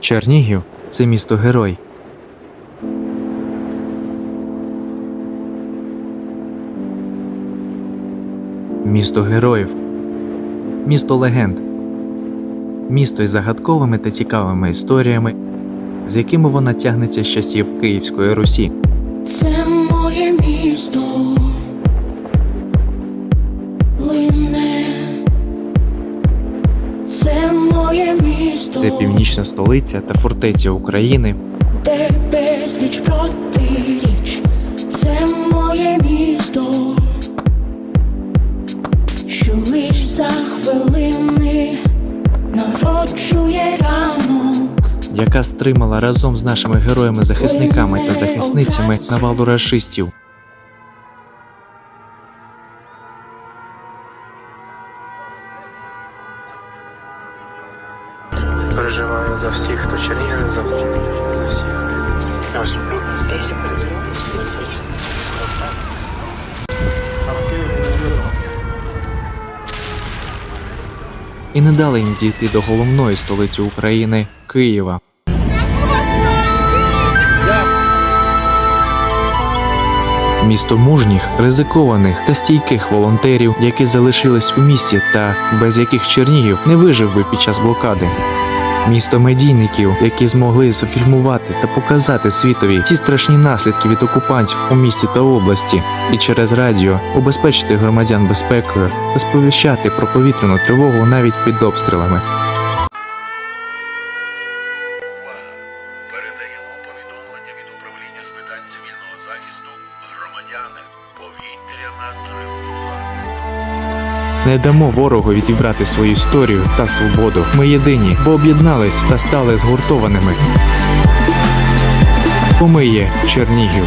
Чернігів це місто герой. Місто героїв. Місто легенд. Місто із загадковими та цікавими історіями, з якими вона тягнеться з часів Київської Русі. Це моє місто Лине Це моє місто. Це північна столиця та фортеця України, Де безліч протиріч Це моє місто. Що лиш за хвилини Народжує ранок. Яка стримала разом з нашими героями-захисниками та захисницями навалу рашистів. Переживаю за всіх, хто Чернігів, за, за всіх. І не дали їм дійти до головної столиці України Києва. Місто мужніх, ризикованих та стійких волонтерів, які залишились у місті та без яких Чернігів не вижив би під час блокади. Місто медійників, які змогли зафільмувати та показати світові ті страшні наслідки від окупантів у місті та області, і через радіо убезпечити громадян безпекою та сповіщати про повітряну тривогу навіть під обстрілами. Передаємо повідомлення від управління з питань цивільного захисту громадяни. Повітряна тривога. Не дамо ворогу відібрати свою історію та свободу. Ми єдині, бо об'єднались та стали згуртованими. Бо ми є Чернігів.